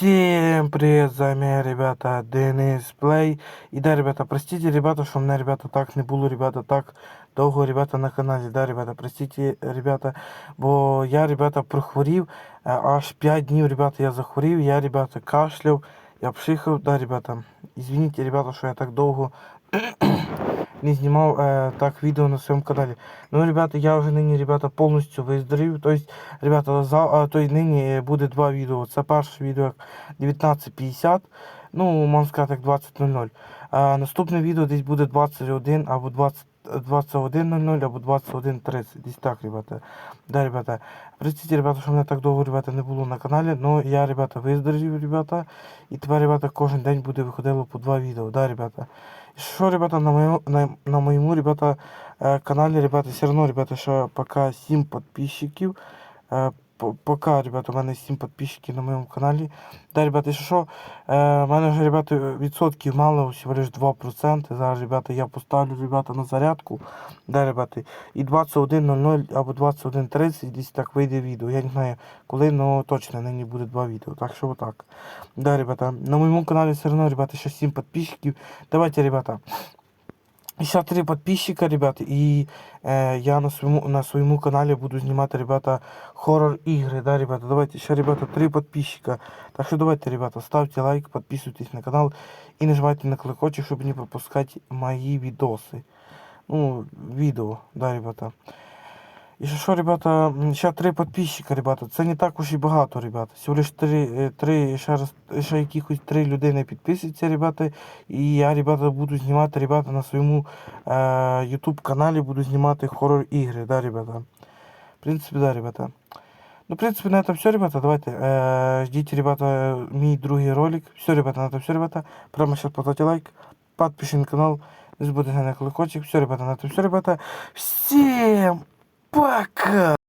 Всем привет, с вами, ребята, Денис Плей. І да, ребята, простите, ребята, що мене, ребята, так не було, ребята, так довго, ребята, на каналі. Да, ребята, простите, ребята, бо я, ребята, прохворів, аж 5 днів, ребята, я захворів, я, ребята, кашляв, я пшихав, да, ребята. Извините, ребята, що я так довго не знімав е, так відео на своєму каналі. Ну, ребята, я вже нині, ребята, повністю виздоровів. Тобто, ребята, за, а, то й нині буде два відео. Це перше відео як 19.50, ну, можна сказати, як 20.00. А наступне відео десь буде 21 або 20. 21.00 або 21.30, десь так, ребята. Да, ребята. Простите, ребята, що мене так довго, ребята, не було на каналі, но я, ребята, виздоровів, ребята. І тепер, ребята, кожен день буде виходило по два відео, да, ребята. Що, ребята, на моем, на, на моему, ребята, канале, ребята, все равно, ребята, еще пока 7 підписчиків. По- Пока, ребята, у мене 7 підписчиків на моєму каналі. Да, ребята, якщо що, е, у мене вже, ребята, відсотків мало, всього лиш 2%. Зараз, ребята, я поставлю, ребята, на зарядку. Да, ребята, і 21.00 або 21.30 десь так вийде відео. Я не знаю коли, але точно нині буде два відео. Так що отак. Да, ребята, на моєму каналі все одно, ребята, ще 7 підписчиків. Давайте, ребята. 53 подписчика, ребята, и э, я на своему, на своему канале буду снимать, ребята, хоррор игры, да, ребята, давайте еще, ребята, 3 подписчика, так что давайте, ребята, ставьте лайк, подписывайтесь на канал и нажимайте на колокольчик, чтобы не пропускать мои видосы, ну, видео, да, ребята. І що, що, ребята, м, ще три підписчика, ребята. Це не так уж і багато, ребята. Всього лиш три, е, три ще раз, ще якихось три людини підписуються, ребята. І я, ребята, буду знімати, ребята, на своєму е, YouTube каналі буду знімати хоррор ігри, да, ребята. В принципі, да, ребята. Ну, в принципі, на этом все, ребята. Давайте. Е, ждите, ребята, мій другий ролик. Все, ребята, на этом все, ребята. Прямо сейчас поставьте лайк, подпишись на канал, не забудьте на колокольчик. Все, ребята, на этом все, ребята. Всем Пока!